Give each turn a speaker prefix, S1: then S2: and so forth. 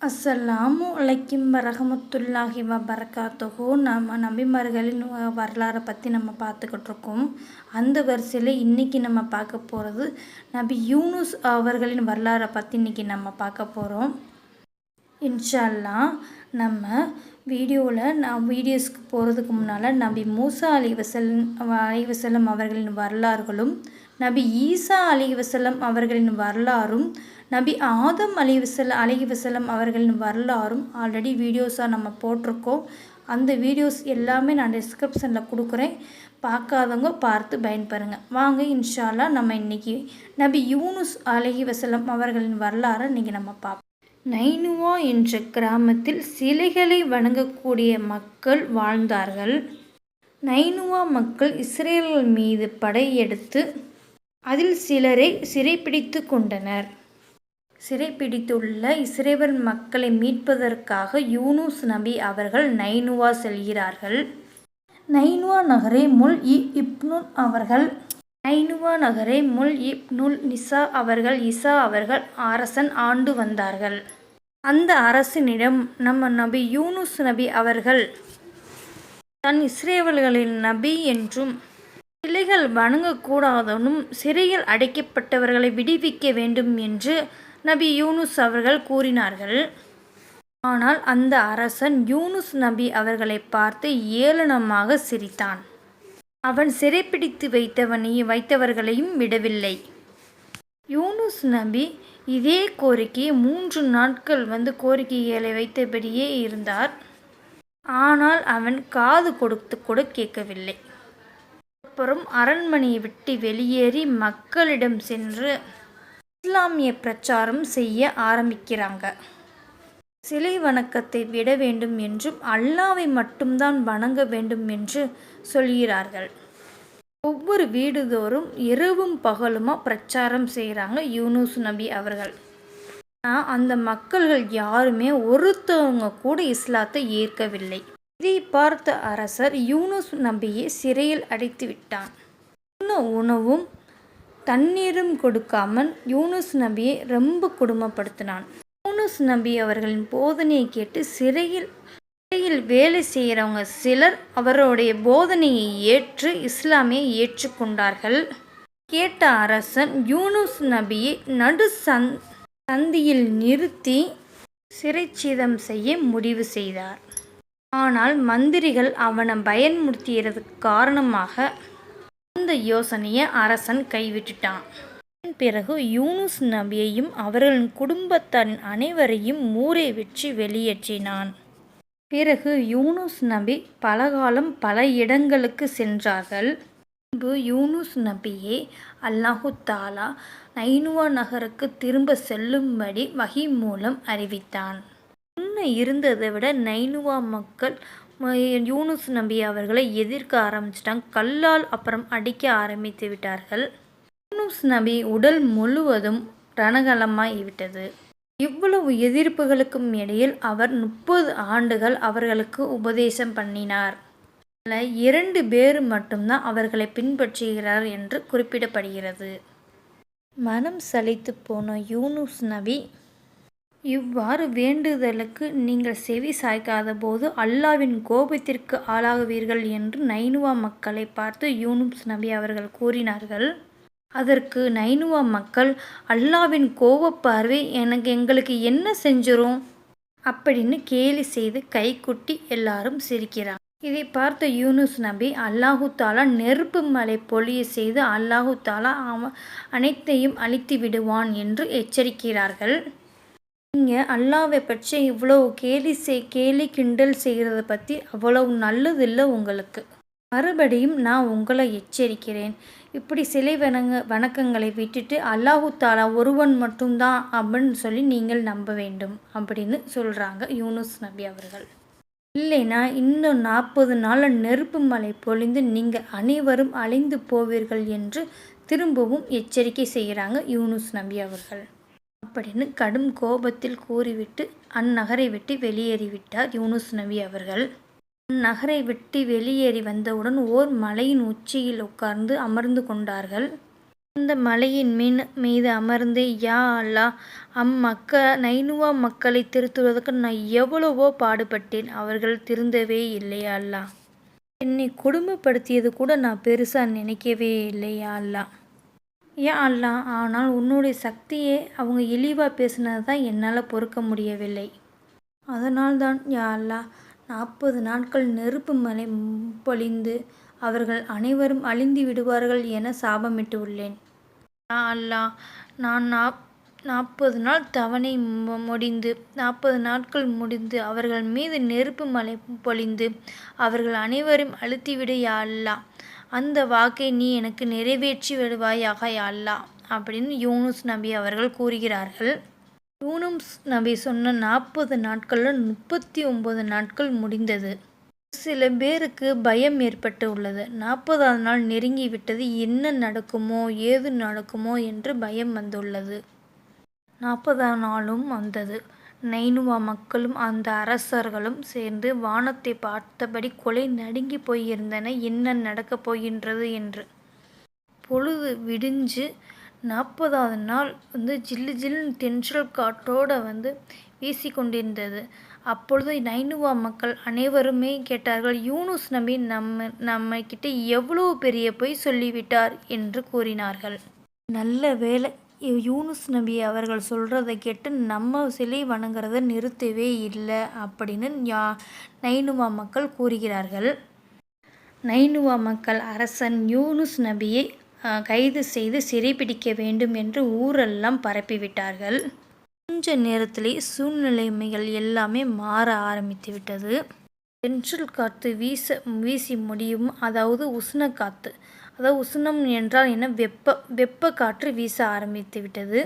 S1: அஸ்ஸலாமு அலைக்கும் வரஹமத்துல்லாஹி வபரகாத்துஹு. நம்ம நபிமார்களின் வரலாறை பற்றி நம்ம பார்த்துக்கிட்டு இருக்கோம் அந்த வரிசையில் இன்றைக்கி நம்ம பார்க்க போகிறது நபி யூனுஸ் அவர்களின் வரலாறை பற்றி இன்றைக்கி நம்ம பார்க்க போகிறோம் இன்ஷால்லா நம்ம வீடியோவில் நான் வீடியோஸ்க்கு போகிறதுக்கு முன்னால் நபி மூசா அலைவசல் அலைவசலம் அவர்களின் வரலாறுகளும் நபி ஈசா அலி வசலம் அவர்களின் வரலாறும் நபி ஆதம் அலி வசல் அலி வசலம் அவர்களின் வரலாறும் ஆல்ரெடி வீடியோஸாக நம்ம போட்டிருக்கோம். அந்த வீடியோஸ் எல்லாமே நான் டிஸ்கிரிப்ஷனில் கொடுக்குறேன். பார்க்காதவங்க பார்த்து பயன்பெறுங்க. வாங்க இன்ஷால்லா நம்ம இன்றைக்கி நபி யூனுஸ் அலஹி வசலம் அவர்களின் வரலாறை இன்றைக்கி நம்ம பார்ப்போம். நைனுவா என்ற கிராமத்தில் சிலைகளை வணங்கக்கூடிய மக்கள் வாழ்ந்தார்கள். நைனுவா மக்கள் இஸ்ரேல்கள் மீது படையெடுத்து அதில் சிலரை சிறைப்பிடித்து கொண்டனர். சிறைப்பிடித்துள்ள இஸ்ரேவர் மக்களை மீட்பதற்காக யூனுஸ் நபி அவர்கள் நைனுவா செல்கிறார்கள். நைனுவா நகரை முல் இ இப்னுல் அவர்கள் நைனுவா நகரை முல் இப்னுல் நிசா அவர்கள் இசா அவர்கள் அரசன் ஆண்டு வந்தார்கள். அந்த அரசனிடம் நம்ம நபி யூனுஸ் நபி அவர்கள் தன் இஸ்ரேவர்களின் நபி என்றும் சிலைகள் வணங்கக்கூடாதனும் சிறையில் அடைக்கப்பட்டவர்களை விடுவிக்க வேண்டும் என்று நபி யூனுஸ் அவர்கள் கூறினார்கள். ஆனால் அந்த அரசன் யூனுஸ் நபி அவர்களை பார்த்து ஏளனமாக சிரித்தான். அவன் சிறைப்பிடித்து வைத்தவனையும் வைத்தவர்களையும் விடவில்லை. யூனுஸ் நபி இதே கோரிக்கையை மூன்று நாட்கள் வந்து கோரிக்கைகளை வைத்தபடியே இருந்தார். ஆனால் அவன் காது கொடுத்து கூட கேட்கவில்லை. அப்புறம் அரண்மனையை விட்டு வெளியேறி மக்களிடம் சென்று இஸ்லாமிய பிரச்சாரம் செய்ய ஆரம்பிக்கிறாங்க. சிலை வணக்கத்தை விட வேண்டும் என்றும் அல்லாவை மட்டும்தான் வணங்க வேண்டும் என்று சொல்கிறார்கள். ஒவ்வொரு வீடுதோறும் இரவும் பகலுமா பிரச்சாரம் செய்கிறாங்க யூனுஸ் நபி அவர்கள். ஆனால் அந்த மக்கள்கள் யாருமே ஒருத்தவங்க கூட இஸ்லாத்தை ஏற்கவில்லை. இதை பார்த்த அரசர் யூனுஸ் நபியை சிறையில் அடைத்து விட்டான் உண்ண உணவும் தண்ணீரும் கொடுக்காமல் யூனுஸ் நபியை ரொம்ப கொடுமைப்படுத்தினான். யூனுஸ் நபி அவர்களின் போதனையை கேட்டு சிறையில் சிறையில் வேலை செய்கிறவங்க சிலர் அவருடைய போதனையை ஏற்று இஸ்லாமியை ஏற்றுக்கொண்டார்கள். கேட்ட அரசன் யூனுஸ் நபியை நடு சந் சந்தியில் நிறுத்தி சிறைச்சேதம் செய்ய முடிவு செய்தார். ஆனால் மந்திரிகள் அவனை பயன்படுத்தியதற்கு காரணமாக அந்த யோசனையை அரசன் கைவிட்டுட்டான். அதன் பிறகு யூனுஸ் நபியையும் அவர்களின் குடும்பத்தன் அனைவரையும் ஊரை வச்சு வெளியேற்றினான். பிறகு யூனுஸ் நபி பலகாலம் பல இடங்களுக்கு சென்றார்கள். பின்பு யூனுஸ் நபியே அல்லாஹு தாலா நைனுவா நகருக்கு திரும்ப செல்லும்படி வகி மூலம் அறிவித்தான். முன்ன இருந்ததை விட நைனுவா மக்கள் யூனுஸ் நபி அவர்களை எதிர்க்க ஆரம்பிச்சிட்டாங்க. கல்லால் அப்புறம் அடிக்க ஆரம்பித்து விட்டார்கள். யூனுஸ் நபி உடல் முழுவதும் ரணகலமாகிவிட்டது. இவ்வளவு எதிர்ப்புகளுக்கும் இடையில் அவர் முப்பது ஆண்டுகள் அவர்களுக்கு உபதேசம் பண்ணினார். இரண்டு பேர் மட்டும்தான் அவர்களை பின்பற்றுகிறார் என்று குறிப்பிடப்படுகிறது. மனம் சலித்து போன யூனுஸ் நபி இவ்வாறு வேண்டுதலுக்கு நீங்கள் செவி சாய்க்காத போது அல்லாவின் கோபத்திற்கு ஆளாகுவீர்கள் என்று நைனுவா மக்களை பார்த்து யூனுப்ஸ் நபி அவர்கள் கூறினார்கள். அதற்கு நைனுவா மக்கள் அல்லாவின் கோபப்பார்வை எனக்கு எங்களுக்கு என்ன செஞ்சிரும்? அப்படின்னு கேலி செய்து கைக்குட்டி எல்லாரும் சிரிக்கிறாங்க. இதை பார்த்த யூனுஸ் நபி அல்லாஹு தாலா நெருப்பு மலை பொழிய செய்து அல்லாஹு தாலா அனைத்தையும் அழித்து விடுவான் என்று எச்சரிக்கிறார்கள். நீங்கள் அல்லாவை பற்றி இவ்வளோ கேலி செய் கேலி கிண்டல் செய்கிறத பற்றி அவ்வளவு நல்லதில்லை உங்களுக்கு. மறுபடியும் நான் உங்களை எச்சரிக்கிறேன். இப்படி சிலை வணங்க வணக்கங்களை விட்டுட்டு அல்லாஹு தாலா ஒருவன் மட்டும்தான் அப்படின்னு சொல்லி நீங்கள் நம்ப வேண்டும் அப்படின்னு சொல்கிறாங்க யூனுஸ் நபி அவர்கள். இல்லைனா இன்னும் நாற்பது நாளில் நெருப்பு மலை பொழிந்து நீங்கள் அனைவரும் அழிந்து போவீர்கள் என்று திரும்பவும் எச்சரிக்கை செய்கிறாங்க யூனுஸ் நபி அவர்கள். அப்படின்னு கடும் கோபத்தில் கூறிவிட்டு அந்நகரை விட்டு வெளியேறிவிட்டார் யூனுஸ் நபி அவர்கள். அந்நகரை விட்டு வெளியேறி வந்தவுடன் ஓர் மலையின் உச்சியில் உட்கார்ந்து அமர்ந்து கொண்டார்கள். அந்த மலையின் மீன் மீது அமர்ந்து யா அல்லாஹ் அம்மக்க நைனுவா மக்களை திருத்துவதற்கு நான் எவ்வளவோ பாடுபட்டேன். அவர்கள் திருந்தவே இல்லையா அல்லா என்னை கொடுமைப்படுத்தியது கூட நான் பெருசாக நினைக்கவே இல்லையா அல்லா ஏன் அல்லா ஆனால் உன்னுடைய சக்தியே அவங்க இழிவாக பேசினது தான் என்னால் பொறுக்க முடியவில்லை. அதனால்தான் யா அல்லா நாற்பது நாட்கள் நெருப்பு மலை பொழிந்து அவர்கள் அனைவரும் அழிந்து விடுவார்கள் என சாபமிட்டு உள்ளேன். யா அல்லா நான் நாப் நாற்பது நாள் தவணை மு- முடிந்து நாற்பது நாட்கள் முடிந்து அவர்கள் மீது நெருப்பு மலை பொழிந்து அவர்கள் அனைவரும் அழுத்திவிட யா அல்லா. அந்த வாக்கை நீ எனக்கு நிறைவேற்றி விடுவாயாக அல்லா அப்படின்னு யூனுஸ் நபி அவர்கள் கூறுகிறார்கள். யூனுஸ் நபி சொன்ன நாற்பது நாட்களில் முப்பத்தி ஒம்பது நாட்கள் முடிந்தது. சில பேருக்கு பயம் ஏற்பட்டு உள்ளது. நாற்பதாவது நாள் நெருங்கி விட்டது. என்ன நடக்குமோ ஏது நடக்குமோ என்று பயம் வந்துள்ளது. நாற்பதாம் நாளும் வந்தது. நைனுவா மக்களும் அந்த அரசர்களும் சேர்ந்து வானத்தை பார்த்தபடி கொலை நடுங்கி போயிருந்தன. என்ன நடக்கப் போகின்றது என்று. பொழுது விடிஞ்சு நாற்பதாவது நாள் வந்து ஜில்லு ஜில்லுன்னு தென்றல் காட்டோடு வந்து வீசி கொண்டிருந்தது. அப்பொழுது நைனுவா மக்கள் அனைவருமே கேட்டார்கள் யூனுஸ் நபி நம்ம நம்ம கிட்ட பெரிய பொய் சொல்லிவிட்டார்? என்று கூறினார்கள். நல்ல வேலை யூனுஸ் நபி அவர்கள் சொல்கிறத கேட்டு நம்ம சிலை வணங்குறத நிறுத்தவே இல்லை அப்படின்னு யா நைனுவா மக்கள் கூறுகிறார்கள். நைனுவா மக்கள் அரசன் யூனுஸ் நபியை கைது செய்து சிறைபிடிக்க வேண்டும் என்று ஊரெல்லாம் பரப்பிவிட்டார்கள். கொஞ்ச நேரத்திலே சூழ்நிலைமைகள் எல்லாமே மாற ஆரம்பித்து விட்டது. தென்றல் காற்று வீச வீசி முடியும் அதாவது உஷ்ண காற்று அதாவது உஷ்ணம் என்றால் என்ன? வெப்ப வெப்ப காற்று வீச ஆரம்பித்து விட்டது